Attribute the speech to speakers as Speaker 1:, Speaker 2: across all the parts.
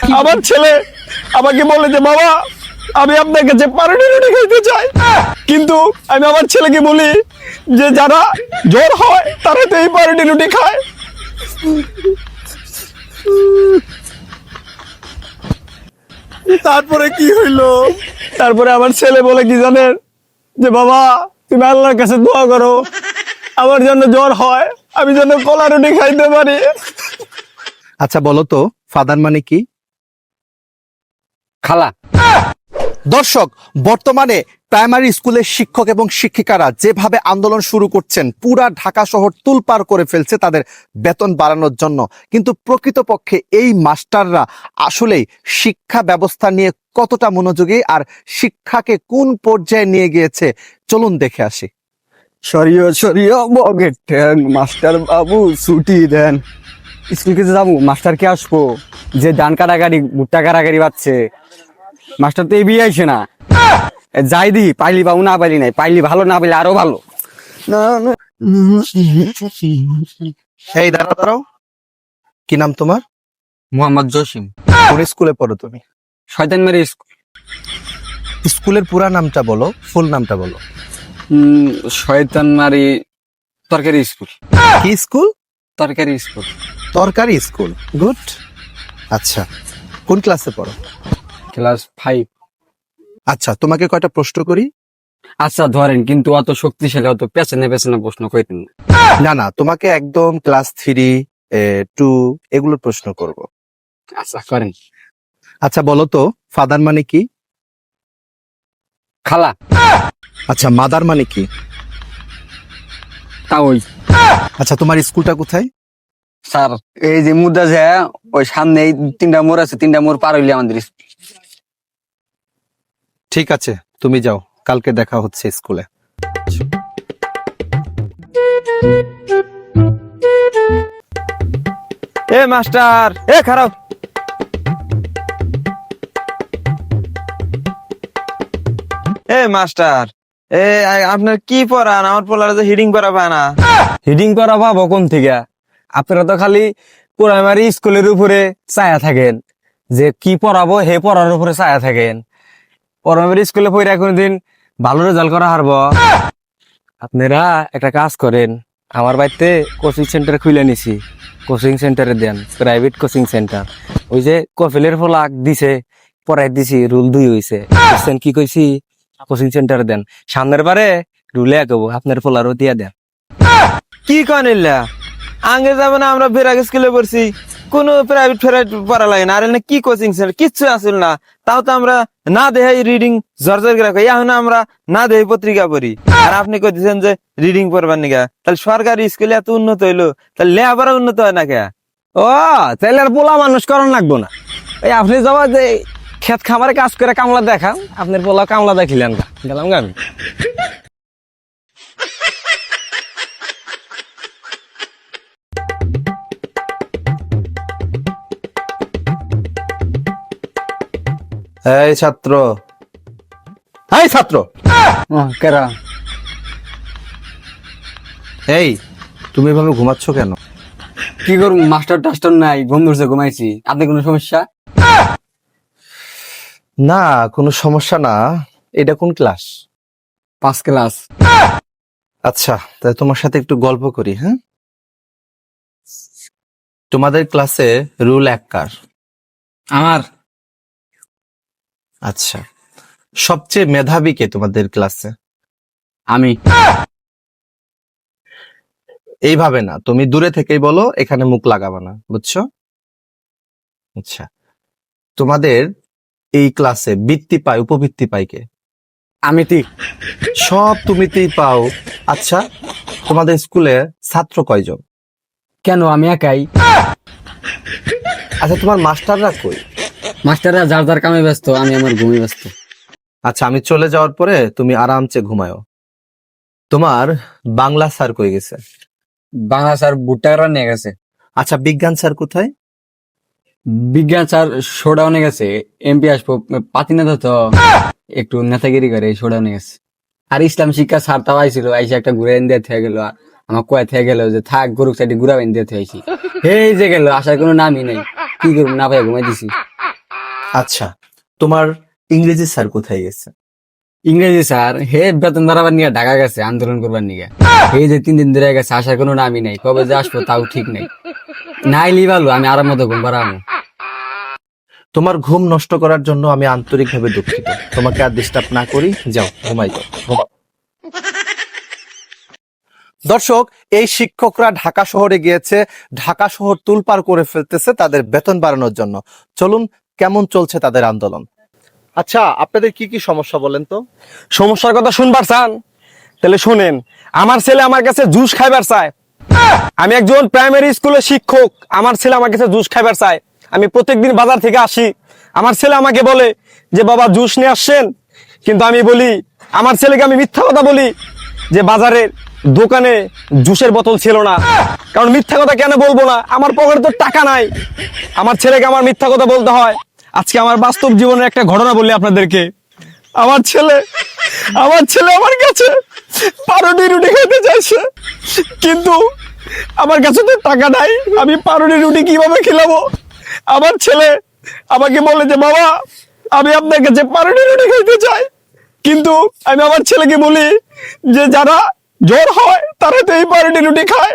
Speaker 1: আমার ছেলে আমাকে বলে যে, বাবা, আমি আপনার কাছে পারুটি রুটি খাইতে চাই, কিন্তু আমি আমার ছেলেকে বলি যে, যারা জ্বর হয়, তারা তো এই পারুটি রুটি খায়। তারপরে কি হইল? তারপরে আমার ছেলে বলে কি জানেন? যে, বাবা, তুমি আল্লাহর কাছে দোয়া করো। আমার জন্য জ্বর হয়, আমি যেন কলা রুটি খাইতে পারি।
Speaker 2: আচ্ছা বলো তো, ফাদার মানে কি?
Speaker 3: খালা।
Speaker 2: দর্শক বর্তমানে প্রাইমারি স্কুলের শিক্ষক এবং শিক্ষিকারা যেভাবে আন্দোলন শুরু করছেন পুরা ঢাকা শহর তুলপার করে ফেলছে তাদের বেতন বাড়ানোর জন্য। কিন্তু প্রকৃতপক্ষে এই মাস্টাররা আসলেই শিক্ষা ব্যবস্থা নিয়ে কতটা মনোযোগী আর শিক্ষাকে কোন পর্যায়ে নিয়ে গিয়েছে চলুন দেখে আসি।
Speaker 1: সরিয়ে সরিয়ে বগের ঠ্যাং মাস্টার বাবু ছুটি দেন। স্কুলকে যে যাব মাস্টার কে আসব। যে ডান কাটাকাটি ভুট্টা কাটাকাটি পাচ্ছে মাস্টার তো এবি আইসে না। যাই দি পাইলি বাবু না পাইলি নাই পাইলি ভালো না পাইলি আরও ভালো।
Speaker 2: এই দাঁড়াও দাঁড়াও। কি নাম তোমার?
Speaker 3: মোহাম্মদ জসিম।
Speaker 2: কোন স্কুলে পড়ো তুমি?
Speaker 3: শয়তান মেরে স্কুল।
Speaker 2: স্কুলের পুরা নামটা বলো ফুল নামটা বলো।
Speaker 3: শয়তান মারি তরকারি স্কুল।
Speaker 2: কি স্কুল?
Speaker 3: তরকারি স্কুল।
Speaker 2: তরকারি স্কুল গুড। আচ্ছা কোন ক্লাসে পড়ো?
Speaker 3: Class five.
Speaker 2: আচ্ছা তোমাকে কয়টা প্রশ্ন করি?
Speaker 3: আচ্ছা ধরেন কিন্তু অত শক্তিশালী অত পেছনে পেছনে প্রশ্ন কইতেন। না
Speaker 2: না না তোমাকে একদম ক্লাস থ্রি টু এগুলোর প্রশ্ন করব।
Speaker 3: আচ্ছা করেন।
Speaker 2: আচ্ছা বলো তো ফাদার মানে কি?
Speaker 3: খালা।
Speaker 2: আচ্ছা মাদার মানে কি?
Speaker 3: তা ওই
Speaker 2: আচ্ছা তোমার স্কুলটা কোথায়?
Speaker 3: স্যার এই যে মুদ্রা যে ওই সামনে এই তিনটা মোড় আছে তিনটা মোড় পার হইলে আমাদের স্কুল।
Speaker 2: ঠিক আছে, তুমি যাও, কালকে দেখা হচ্ছে স্কুলে।
Speaker 1: এ মাস্টার, এ খারাপ।
Speaker 4: এ মাস্টার, এ, আপনার কি পড়ান? আমার পোলার যে হিডিং করা পায় না।
Speaker 1: হিডিং করা পাবো কোন থেকে? আপনারা তো খালি প্রাইমারি স্কুলের উপরে ছায়া থাকেন। যে কি পড়াবো, হে পড়ার উপরে ছায়া থাকেন। প্রাইমারি স্কুলে পড়ে কোনদিন ভালো রেজাল্ট করা হারব। আপনারা একটা কাজ করেন, আমার বাড়িতে কোচিং সেন্টার খুলে নিছি। কোচিং সেন্টারে দেন প্রাইভেট কোচিং সেন্টার ওই যে কফিলের ফলাক দিছে পড়াই দিছি রুল দুই হইছে। বুঝছেন কি কইছি? কোচিং সেন্টারে দেন। সামনের বারে রুলে আঁকবো আপনার ফলারও দিয়া দেন।
Speaker 4: কি কনিল্লা আগে যাবে না, আমরা বেরাগ স্কুলে পড়ছি। কোন প্রাইভেট ফেরাইট পড়া লাগে না। আর কি কোচিং সেন্টার কিচ্ছু আসল না। তাও তো আমরা না দেহাই রিডিং জর্জর করে রাখি এখন আমরা না দেহাই পত্রিকা পড়ি। আর আপনি কইতেছেন যে রিডিং পড়বার নিকা? তাহলে সরকারি স্কুলে এত উন্নত হইল, তাহলে লেবার উন্নত হয় না কে
Speaker 1: ও, তাহলে আর পোলা মানুষ করণ লাগবো না। এই আপনি যাবা যে ক্ষেত খামারে কাজ করে কামলা দেখান, আপনার পোলা কামলা দেখিলেন গেলাম গা আমি।
Speaker 2: এই ছাত্র। এই ছাত্র।
Speaker 3: কেরা?
Speaker 2: এই তুমি এভাবে ঘুমাচ্ছ কেন?
Speaker 3: কি করুন মাস্টার টাস্টার নাই ঘুম ধরছে ঘুমাইছি। আপনি কোনো সমস্যা?
Speaker 2: না কোনো সমস্যা না। এটা কোন ক্লাস?
Speaker 3: পাঁচ ক্লাস।
Speaker 2: আচ্ছা তাহলে তোমার সাথে একটু গল্প করি হ্যাঁ? তোমাদের ক্লাসে রুল এক কার?
Speaker 3: আমার?
Speaker 2: আচ্ছা। সবচেয়ে মেধাবী কে তোমাদের ক্লাসে
Speaker 3: আমি।
Speaker 2: এইভাবে না তুমি দূরে থেকেই বলো এখানে মুখ লাগাবা না বুঝছ? আচ্ছা। তোমাদের এই ক্লাসে বৃত্তি পায় উপবৃত্তি পায় কে?
Speaker 3: আমি ঠিক
Speaker 2: সব তুমিতেই পাও। আচ্ছা তোমাদের স্কুলে ছাত্র কয়জন?
Speaker 3: কেন আমি একাই।
Speaker 2: আচ্ছা তোমার মাস্টাররা কই?
Speaker 3: মাস্টাররা যার যার কামে ব্যস্ত আমি আমার ঘুমে ব্যস্ত।
Speaker 2: আচ্ছা আমি চলে যাওয়ার পরে তুমি আরামসে ঘুমায়ো। তোমার বাংলা স্যার কই গেছে?
Speaker 3: বাংলা স্যার ভুট্টারা নিয়ে গেছে।
Speaker 2: আচ্ছা বিজ্ঞান স্যার কোথায়?
Speaker 3: বিজ্ঞান স্যার শোডাউনে গেছে। এমপি আসব পাতি নেতা তো একটু নেতাগিরি করে শোডাউনে গেছে। আর ইসলাম শিক্ষা স্যার তাও আইছিল আইসে একটা ঘুরে এনে দিয়ে থেকে গেল। আমার কয়ে থেকে গেল যে থাক গরুক সাইডে ঘুরা এনে দিয়ে আইসি এই যে গেল আসার কোনো নামই নাই। কি করব না পাই ঘুমাই দিছি
Speaker 2: আচ্ছা তোমার ইংরেজি স্যার কোথায় গেছে?
Speaker 3: ইংরেজি স্যার হে বেতন বাড়াবার নিয়ে ঢাকা গেছে আন্দোলন করবার নিয়ে। এই যে তিন দিন ধরে গেছে আসার কোনো নামই নাই কবে যে আসব তাও ঠিক নেই। নাইলি ভালো আমি আরাম মতো ঘুম পাড়াবো
Speaker 2: তোমার ঘুম নষ্ট করার জন্য আমি আন্তরিকভাবে দুঃখিত। তোমাকে আর ডিস্টার্ব না করি যাও ঘুমাই যাও দর্শক এই শিক্ষকরা ঢাকা শহরে গিয়েছে ঢাকা শহর তুলপার করে ফেলতেছে তাদের বেতন বাড়ানোর জন্য। চলুন কেমন চলছে তাদের আন্দোলন? আচ্ছা আপনাদের কি কি সমস্যা বলেন তো?
Speaker 1: সমস্যার কথা শুনবার চান? তাহলে শুনেন, আমার ছেলে আমার কাছে জুস খাইবার চায়। আমি একজন প্রাইমারি স্কুলের শিক্ষক, আমার ছেলে আমার কাছে জুস খাইবার চায়। আমি প্রত্যেকদিন বাজার থেকে আসি। আমার ছেলে আমাকে বলে যে, বাবা, জুস নিয়ে আসছেন? কিন্তু আমি বলি, আমার ছেলেকে আমি মিথ্যা কথা বলি যে, বাজারের দোকানে জুসের বোতল ছিল না। কারণ মিথ্যা কথা কেন বলব না? আমার পকেটে তো টাকা নাই। আমার ছেলেকে আমার মিথ্যা কথা বলতে হয়। আজকে আমার বাস্তব জীবনের একটা ঘটনা বললি আপনাদেরকে। আমার ছেলে আমার ছেলে আমার কাছে পারোটি রুটি খেতে চাইছে। কিন্তু আমার কাছে তো টাকা নাই। আমি পারোটি রুটি কীভাবে খেলাবো? আমার ছেলে আমাকে বলে যে, বাবা, আমি আপনার কাছে পারোটি রুটি খেতে চাই। কিন্তু আমি আমার ছেলেকে বলি যে যারা জ্বর হয় তারা তো এই পারোটি রুটি খায়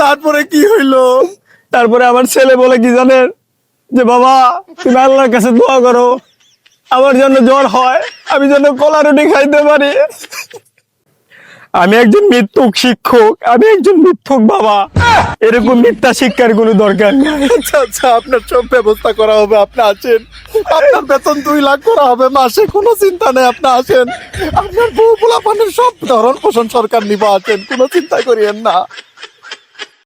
Speaker 1: তারপরে কি হইল? তারপরে আমার ছেলে বলে কি জানেন? যে বাবা তুমি আল্লাহর কাছে দোয়া করো। আমার জন্য জ্বর হয় আমি যেন কলা রুটি খাইতে পারি। আমি একজন মিথ্যুক শিক্ষক, আমি একজন মিথ্যুক বাবা। এরকম মিথ্যা শিক্ষার কোন দরকার নেই।
Speaker 2: আচ্ছা আচ্ছা আপনার সব ব্যবস্থা করা হবে, আপনি আছেন আপনার বেতন দুই লাখ করা হবে, মাসে কোনো চিন্তা নেই, আপনি আসেন। আপনার বউ পোলাপানের সব ধরন পোষণ সরকার নিবা আছেন কোনো চিন্তা করিয়েন না।